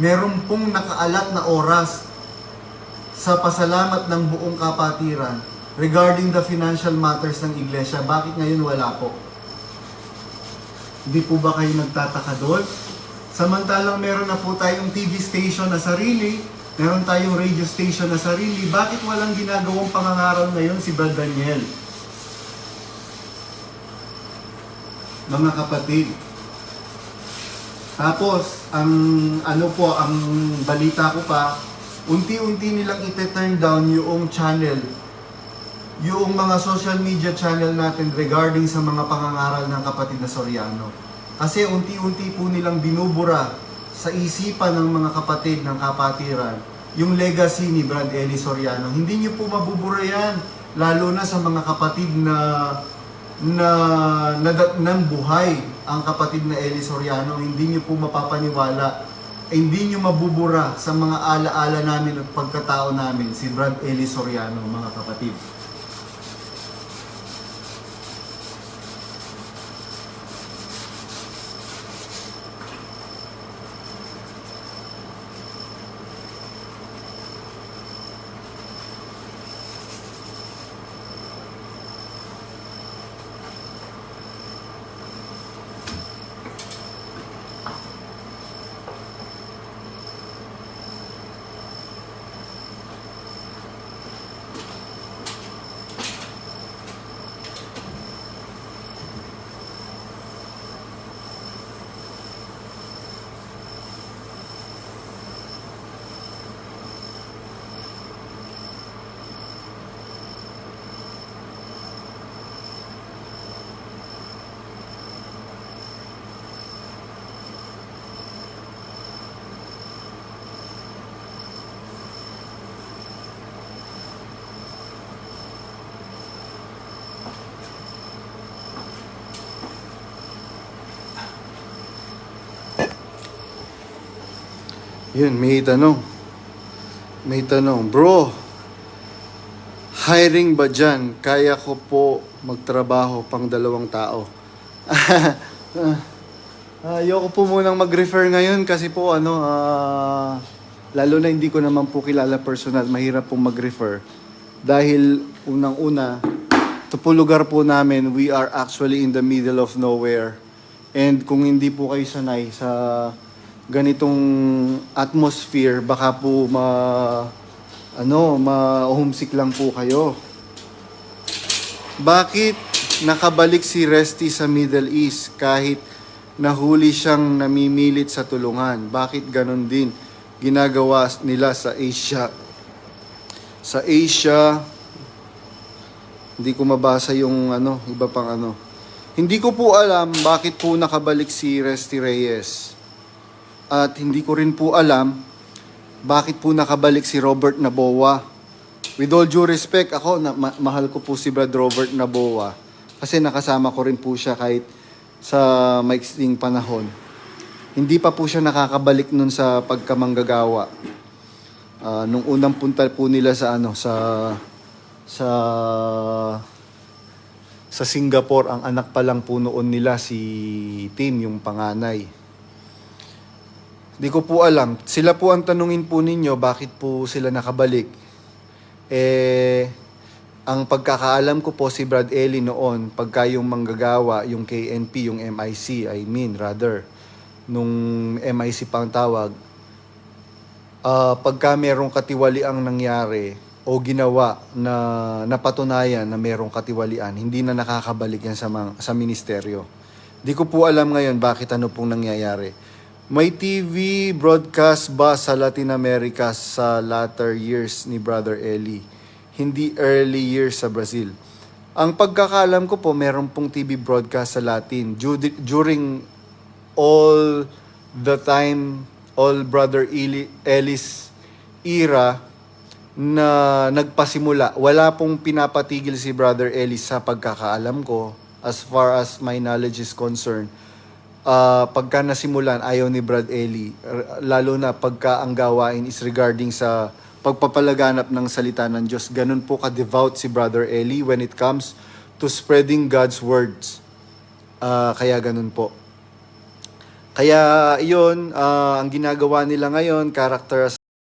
meron pong nakaalat na oras sa pasalamat ng buong kapatiran regarding the financial matters ng iglesia. Bakit ngayon wala po? Hindi po ba kayo nagtataka doon? Samantalang meron na po tayong TV station na sarili, meron tayong radio station na sarili, bakit walang ginagawang pangangaral ngayon si Brad Daniel? Mga kapatid, tapos, ang ano po, ang balita ko pa, unti-unti nilang ite-turn down yung channel, yung mga social media channel natin regarding sa mga pangangaral ng kapatid na Soriano. Kasi unti-unti po nilang binubura sa isipan ng mga kapatid ng kapatiran yung legacy ni Brad Eli Soriano. Hindi niyo po mabubura yan, lalo na sa mga kapatid na na nadat ng buhay ang kapatid na Eli Soriano, hindi niyo po mapapaniwala, eh, hindi niyo mabubura sa mga alaala namin at pagkatao namin, si Brad Eli Soriano, mga kapatid. Yun, may tanong. May tanong, bro, hiring ba dyan? Kaya ko po magtrabaho pang dalawang tao. Ah, Ayoko po munang mag-refer ngayon kasi po ano, ah, lalo na hindi ko naman po kilala personal, mahirap pong mag-refer. Dahil unang-una, ito po lugar po namin, we are actually in the middle of nowhere. And kung hindi po kayo sanay sa ganitong atmosphere, baka po ma ano, ma-homesick lang po kayo. Bakit nakabalik si Resty sa Middle East kahit nahuli siyang namimilit sa tulungan? Bakit ganon din ginagawa nila sa Asia? Sa Asia, hindi ko mabasa yung ano, iba pang ano. Hindi ko po alam bakit po nakabalik si Resty Reyes. At hindi ko rin po alam bakit po nakabalik si Robert Naboa. With all due respect, ako, na, ma- mahal ko po si Brad Robert Naboa. Kasi nakasama ko rin po siya kahit sa maiksing panahon. Hindi pa po siya nakakabalik nun sa pagkamanggagawa. Ah, nung unang punta po nila sa ano sa sa sa Singapore, ang anak pa lang po noon nila si Tim, yung panganay. Di ko po alam. Sila po ang tanungin po ninyo bakit po sila nakabalik. Eh, ang pagkakaalam ko po si Brad Ellie noon, pagka yung manggagawa, yung KNP, yung MIC, I mean rather, nung MIC pang tawag, ah pagka merong katiwaliang nangyari o ginawa na napatunayan na merong katiwalian, hindi na nakakabalik yan sa, mga, sa ministeryo. Di ko po alam ngayon bakit ano pong nangyayari. May TV broadcast ba sa Latin America sa latter years ni Brother Eli? Hindi early years sa Brazil. Ang pagkakalam ko po, meron pong TV broadcast sa Latin during all the time, all Brother Eli, Eli's era na nagpasimula. Wala pong pinapatigil si Brother Eli sa pagkakaalam ko as far as my knowledge is concerned. Ah, pagka nasimulan, ayaw ni Brad Eli, lalo na pagka ang gawain is regarding sa pagpapalaganap ng salita ng Diyos. Ganun po ka-devout si Brother Eli when it comes to spreading God's words. Ah, kaya ganun po. Kaya iyon, ah, ang ginagawa nila ngayon, character